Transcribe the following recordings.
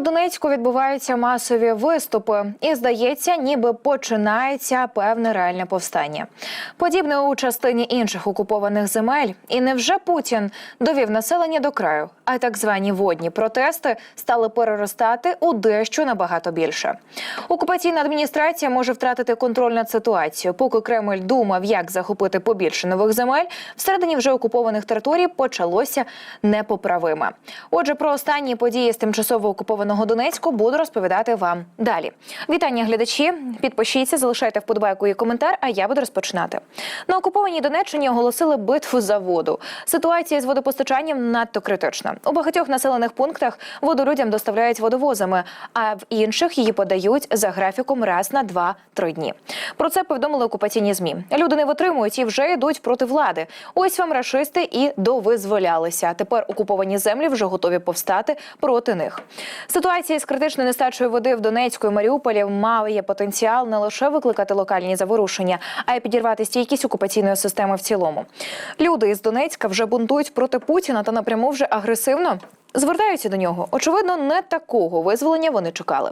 Донецьку відбуваються масові виступи, і здається, ніби починається певне реальне повстання. Подібне у частині інших окупованих земель. І невже Путін довів населення до краю? А так звані водні протести стали переростати у дещо набагато більше. Окупаційна адміністрація може втратити контроль над ситуацією. Поки Кремль думав, як захопити побільше нових земель, всередині вже окупованих територій почалося непоправиме. Отже, про останні події з тимчасово окупованого Донецьку буду розповідати вам далі. Вітання, глядачі. Підпишіться, залишайте вподобайку і коментар. А я буду розпочинати. На окупованій Донеччині оголосили битву за воду. Ситуація з водопостачанням надто критична. У багатьох населених пунктах воду людям доставляють водовозами, а в інших її подають за графіком раз на 2-3 дні. Про це повідомили окупаційні змі. Люди не витримують і вже йдуть проти влади. Ось вам рашисти і довизволялися. Тепер окуповані землі вже готові повстати проти них. Ситуація з критичною нестачею води в Донецьку і Маріуполі має потенціал не лише викликати локальні заворушення, а й підірвати стійкість окупаційної системи в цілому. Люди із Донецька вже бунтують проти Путіна та напряму вже агресивно. Звертаються до нього. Очевидно, не такого визволення вони чекали.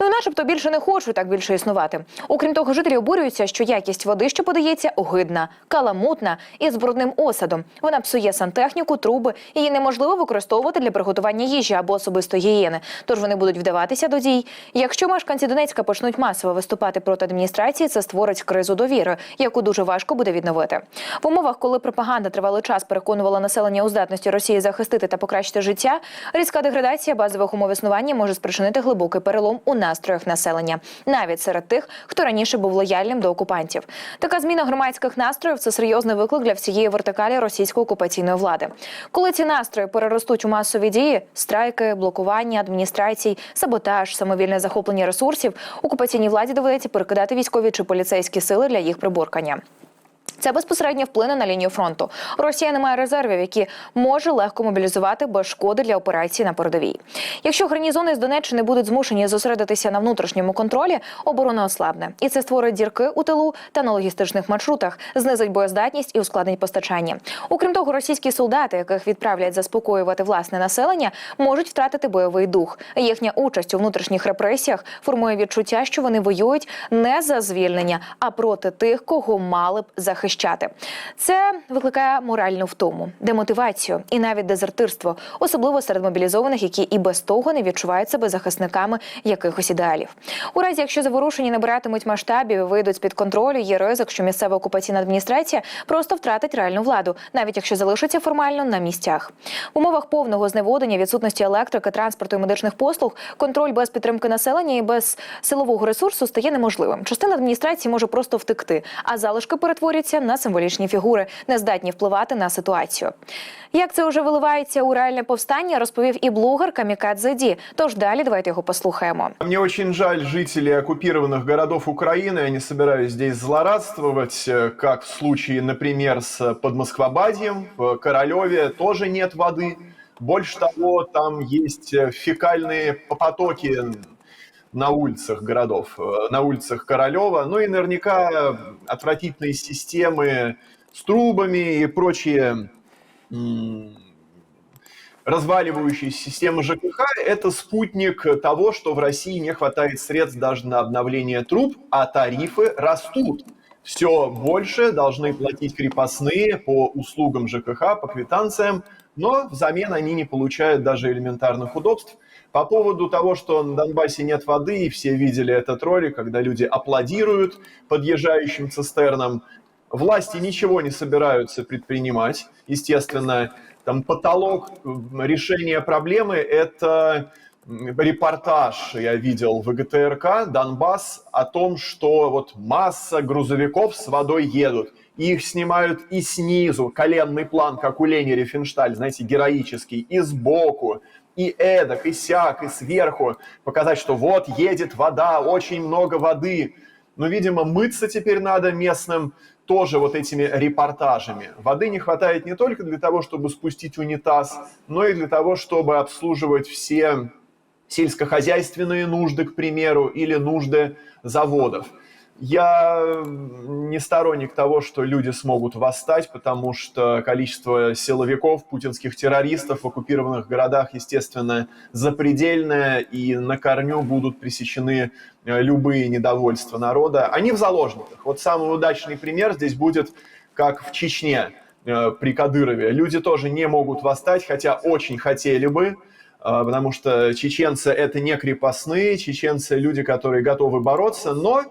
Ну і начебто більше не хочуть так більше існувати. Окрім того, жителі обурюються, що якість води, що подається, огидна, каламутна і з брудним осадом. Вона псує сантехніку, труби. Її неможливо використовувати для приготування їжі або особистої гігієни. Тож вони будуть вдаватися до дій. Якщо мешканці Донецька почнуть масово виступати проти адміністрації, це створить кризу довіри, яку дуже важко буде відновити. В умовах, коли пропаганда тривалий час переконувала населення у здатності Росії захистити та покращити життя різка деградація базових умов існування може спричинити глибокий перелом у настроях населення, навіть серед тих, хто раніше був лояльним до окупантів. Така зміна громадських настроїв це серйозний виклик для всієї вертикалі російської окупаційної влади. Коли ці настрої переростуть у масові дії, страйки, блокування адміністрацій, саботаж, самовільне захоплення ресурсів, окупаційній владі доведеться перекидати військові чи поліцейські сили для їх приборкання. Це безпосередньо вплине на лінію фронту. Росія не має резервів, які може легко мобілізувати без шкоди для операції на передовій. Якщо гарнізони з Донеччини будуть змушені зосередитися на внутрішньому контролі, оборона ослабне, і це створить дірки у тилу та на логістичних маршрутах, знизить боєздатність і ускладнить постачання. Окрім того, російські солдати, яких відправлять заспокоювати власне населення, можуть втратити бойовий дух. Їхня участь у внутрішніх репресіях формує відчуття, що вони воюють не за звільнення, а проти тих, кого мали б захищати захищати. Це викликає моральну втому, демотивацію і навіть дезертирство, особливо серед мобілізованих, які і без того не відчувають себе захисниками якихось ідеалів. У разі, якщо заворушення набиратимуть масштабів, і вийдуть з під контролю, є ризик, що місцева окупаційна адміністрація просто втратить реальну владу, навіть якщо залишиться формально на місцях. В умовах повного зневодення, відсутності електрики, транспорту і медичних послуг, контроль без підтримки населення і без силового ресурсу стає неможливим. Частина адміністрації може просто втекти, а залишки перетворюються на символічні фігури, не здатні впливати на ситуацію. Як це вже виливається у реальне повстання, розповів і блогер Камікадзе Ді. Тож далі давайте його послухаємо. Мне очень жаль жителей оккупированных городов Украины. Я не собираюсь здесь злорадствовать, э, как в случае, например, с Подмосквобадьем. В Королеве тоже нет воды. Больше того, там есть э, фекальные потоки на улицах городов, э, на улицах Королева. Ну и наверняка отвратительные системы с трубами и прочие разваливающиеся системы ЖКХ – это спутник того, что в России не хватает средств даже на обновление труб, а тарифы растут. Все больше должны платить крепостные по услугам ЖКХ, по квитанциям, но взамен они не получают даже элементарных удобств. По поводу того, что на Донбассе нет воды, и все видели этот ролик, когда люди аплодируют подъезжающим цистернам, власти ничего не собираются предпринимать. Естественно, там потолок решения проблемы – это репортаж я видел в ГТРК «Донбасс» о том, что вот масса грузовиков с водой едут. Их снимают и снизу, коленный план, как у Лени Рифеншталь, знаете, героический, и сбоку, и эдак, и сяк, и сверху. Показать, что вот едет вода, очень много воды. Но, видимо, мыться теперь надо местным тоже вот этими репортажами. Воды не хватает не только для того, чтобы спустить унитаз, но и для того, чтобы обслуживать все сельскохозяйственные нужды, к примеру, или нужды заводов. Я не сторонник того, что люди смогут восстать, потому что количество силовиков, путинских террористов в оккупированных городах, естественно, запредельное, и на корню будут пресечены э, любые недовольства народа. Они в заложниках. Вот самый удачный пример здесь будет, как в Чечне э, при Кадырове. Люди тоже не могут восстать, хотя очень хотели бы, э, потому что чеченцы это не крепостные, чеченцы люди, которые готовы бороться, но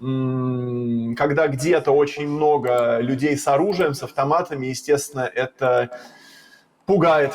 когда где-то очень много людей с оружием, с автоматами, естественно, это пугает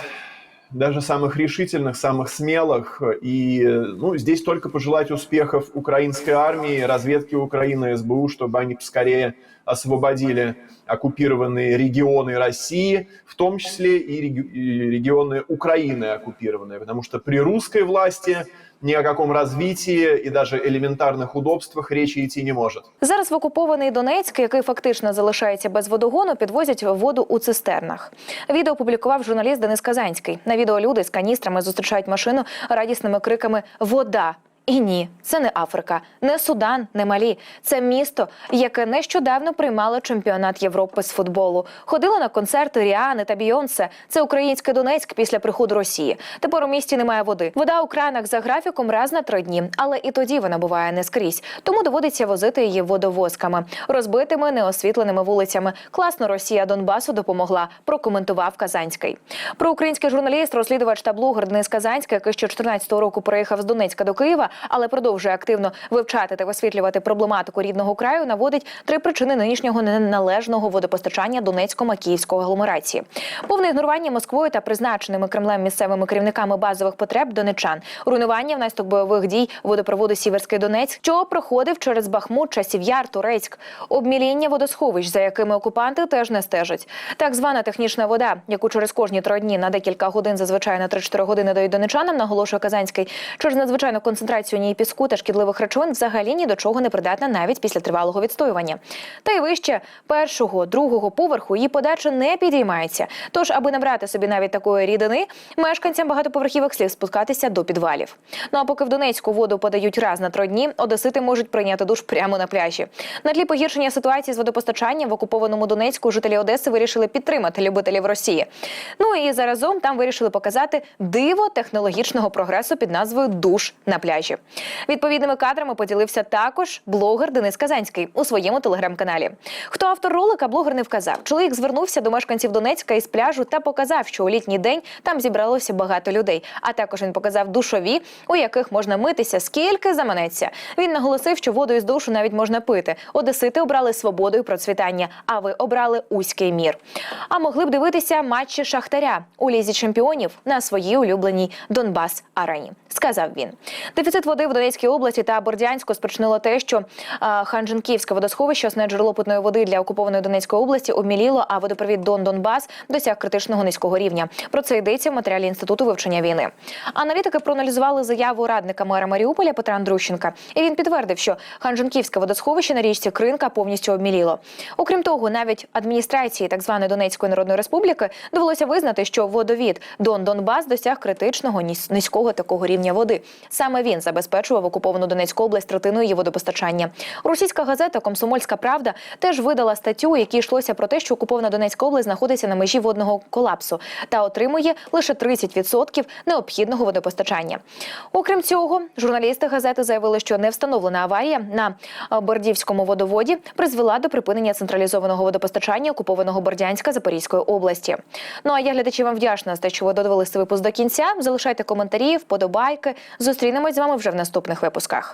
даже самых решительных, самых смелых. И ну, здесь только пожелать успехов украинской армии, разведке Украины, СБУ, чтобы они поскорее освободили оккупированные регионы России, в том числе и реги- и регионы Украины оккупированные, потому что при русской власти ни о каком развитии и даже элементарных удобствах речи идти не может. Зараз в окупований Донецьк, який фактично залишається без водогону, підвозять воду у цистернах. Відео опублікував журналіст Денис Казанський. На відео люди з каністрами зустрічають машину радісними криками Вода. І ні, це не Африка, не Судан, не Малі. Це місто, яке нещодавно приймало чемпіонат Європи з футболу. Ходило на концерти Ріани та Бійонсе. Це український Донецьк після приходу Росії. Тепер у місті немає води. Вода у кранах за графіком раз на три дні, але і тоді вона буває не скрізь. Тому доводиться возити її водовозками, розбитими неосвітленими вулицями. Класно Росія Донбасу допомогла. Прокоментував Казанський. Про український журналіст, розслідувач та блогер Денис Казанський, який ще 14-го року приїхав з Донецька до Києва, але продовжує активно вивчати та висвітлювати проблематику рідного краю. Наводить три причини нинішнього неналежного водопостачання Донецько-Макіївської агломерації. Повне ігнорування Москвою та призначеними Кремлем місцевими керівниками базових потреб донечан, руйнування внаслідок бойових дій водопроводу Сіверський Донець, що проходив через Бахмут, часів Яр, Турецьк, обміління водосховищ, за якими окупанти теж не стежать. Так звана технічна вода, яку через кожні три дні на декілька годин, зазвичай на 3-4 години дають донечанам, наголошує Казанський, через надзвичайну концентрацію ній піску та шкідливих речовин взагалі ні до чого не придатна навіть після тривалого відстоювання. Та й вище першого, другого поверху її подача не підіймається. Тож, аби набрати собі навіть такої рідини, мешканцям багатоповерхівок слід спускатися до підвалів. Ну а поки в Донецьку воду подають раз на три дні, одесити можуть прийняти душ прямо на пляжі. На тлі погіршення ситуації з водопостачанням в окупованому Донецьку жителі Одеси вирішили підтримати любителів Росії. Ну і заразом там вирішили показати диво технологічного прогресу під назвою Душ на пляжі. Відповідними кадрами поділився також блогер Денис Казанський у своєму телеграм-каналі. Хто автор ролика, блогер не вказав. Чоловік звернувся до мешканців Донецька із пляжу та показав, що у літній день там зібралося багато людей. А також він показав душові, у яких можна митися скільки заманеться. Він наголосив, що воду із душу навіть можна пити. Одесити обрали свободу і процвітання. А ви обрали узький мір. А могли б дивитися матчі Шахтаря у лізі чемпіонів на своїй улюбленій Донбас арені. Сказав він. Дефіцит води в Донецькій області та Бордянську спричинило те, що Ханженківське водосховище, основне джерело питної води для окупованої Донецької області, обміліло, а водопровід Дон Донбас досяг критичного низького рівня. Про це йдеться в матеріалі інституту вивчення війни. Аналітики проаналізували заяву радника мера Маріуполя Петра Андрущенка, і він підтвердив, що Ханженківське водосховище на річці Кринка повністю обміліло. Окрім того, навіть адміністрації так званої Донецької народної республіки довелося визнати, що водовід Дон Донбас досяг критичного низького такого рівня води. Саме він забезпечував окуповану Донецьку область третиною її водопостачання. Російська газета Комсомольська Правда теж видала статтю, у якій йшлося про те, що окупована Донецька область знаходиться на межі водного колапсу та отримує лише 30% необхідного водопостачання. Окрім цього, журналісти газети заявили, що невстановлена аварія на е, Бордівському водоводі призвела до припинення централізованого водопостачання окупованого Бордянська Запорізької області. Ну а я глядачі вам вдячна за те, що ви додивилися випуск до кінця. Залишайте коментарі, вподобайки. Зустрінемось з вами вже в наступних випусках.